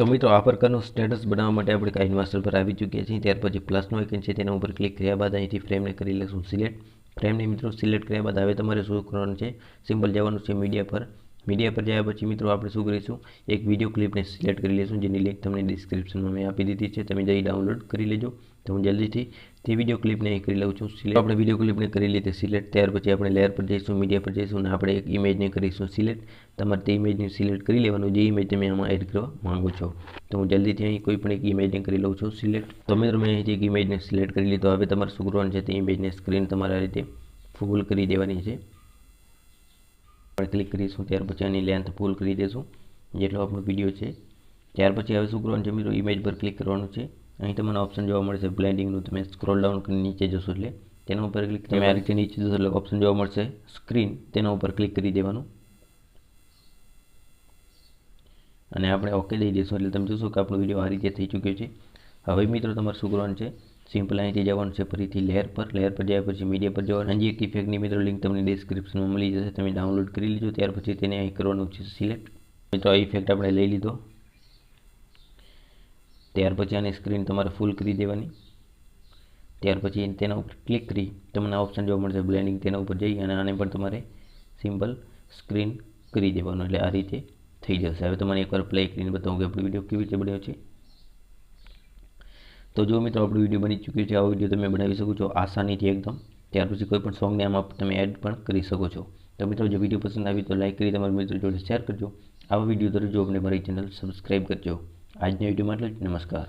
તો મિત્રો, આ પ્રકારનું સ્ટેટસ બનાવવા માટે આપણે કાઇન માસ્ટર પર આવી ચૂક્યા છીએ. ત્યાર પછી પ્લસનો આઇકન છે, તેના ઉપર ક્લિક કર્યા બાદ અહીંથી ફ્રેમને કરી લઈશું સિલેક્ટ ફ્રેમને મિત્રો સિલેક્ટ કર્યા બાદ હવે તમારે શું કરવાનું છે? સિમ્પલ જવાનું છે મીડિયા પર. મીડિયા પર જાય પછી મિત્રો આપણે શું કરીશું? એક વીડિયો ક્લિપને સિલેક્ટ કરી લઈશું. જેની લિંક તમને ડિસ્ક્રિપ્શનમાં મેં આપી દીધી છે. તમે જઈ ડાઉનલોડ કરી લેજો. તો હું જલ્દીથી તે વીડિયો ક્લિપને કરી લઉં છું. સિલેક્ટ આપણે વીડિયો ક્લિપને કરી લીધી. સિલેક્ટ ત્યાર પછી આપણે લેયર પર જઈશું મીડિયા પર જઈશું અને આપણે એક ઇમેજને કરીશું સિલેક્ટ તમારે તે ઇમેજને સિલેક્ટ કરી લેવાનું. જે ઇમેજ તમે આમાં એડ કરવા માગો છો. તો હું જલ્દીથી અહીં કોઈ પણ એક ઇમેજને કરી લઉં છું સિલેક્ટ તો મિત્રો મેં અહીંથી એક ઇમેજને સિલેક્ટ કરી લીધો. હવે તમારે શું કરવાનું છે? તે ઇમેજને સ્ક્રીન તમારા રીતે ફૂલ કરી દેવાની છે. ક્લિક કરીશું, ત્યાર પછી આની લેન્થ ફૂલ કરી દઈશું જેટલો આપણો વીડિયો છે. ત્યાર પછી હવે શું કરવાનું છે મિત્રો? ઇમેજ પર ક્લિક કરવાનું છે. અહીં તમને ઓપ્શન જોવા મળશે બ્લેન્ડિંગનું તમે સ્ક્રોલ ડાઉન કરીને નીચે જશો એટલે તેના ઉપર ક્લિક તમે આ રીતે નીચે જશો એટલે ઓપ્શન જોવા મળશે સ્ક્રીન તેના ઉપર ક્લિક કરી દેવાનું. અને આપણે ઓકે દઈ દઈશું. એટલે તમે જોશો કે આપણો વીડિયો આ રીતે થઈ ચૂક્યો છે. હવે મિત્રો તમારે શું કરવાનું છે? સિમ્પલ અહીંથી જવાનું છે. ફરીથી લેયર પર. લેયર પર ગયા પછી મીડિયા પર જવાનું. હજી, એક ઇફેક્ટની મિત્રો લિંક તમને ડિસ્ક્રિપ્શનમાં મળી જશે. તમે ડાઉનલોડ કરી લીજો. ત્યાર પછી તેને અહીં કરવાનું છે સિલેક્ટ મિત્રો આ ઇફેક્ટ આપણે લઈ લીધો. ત્યાર પછી આની સ્ક્રીન તમારે ફૂલ કરી દેવાની. ત્યાર પછી તેના ઉપર ક્લિક કરી તમને ઓપ્શન જોવા મળશે. બ્લેન્ડિંગ તેના ઉપર જઈ અને આને પણ તમારે સિમ્પલ સ્ક્રીન કરી દેવાનું. એટલે આ રીતે થઈ જશે. હવે તમારે એકવાર પ્લે કરીને બતાવું કે આપણો વીડિયો કેવી રીતે બન્યો છે. તો જો મિત્રો આપણો વીડિયો બની ચૂક્યો છે આવો વીડિયો તમે બનાવી શકો છો આસાનીથી એકદમ. ત્યાર પછી કોઈ પણ સોંગને આમાં તમે એડ પણ કરી શકો છો. તો મિત્રો જો વીડિયો પસંદ આવી તો લાઇક કરી તમારા મિત્રો જોડે શેર કરજો. આવા વીડિયો દરરોજ આપણે મારી ચેનલ સબસ્ક્રાઈબ કરજો. આજના વીડિયો માટે નમસ્કાર.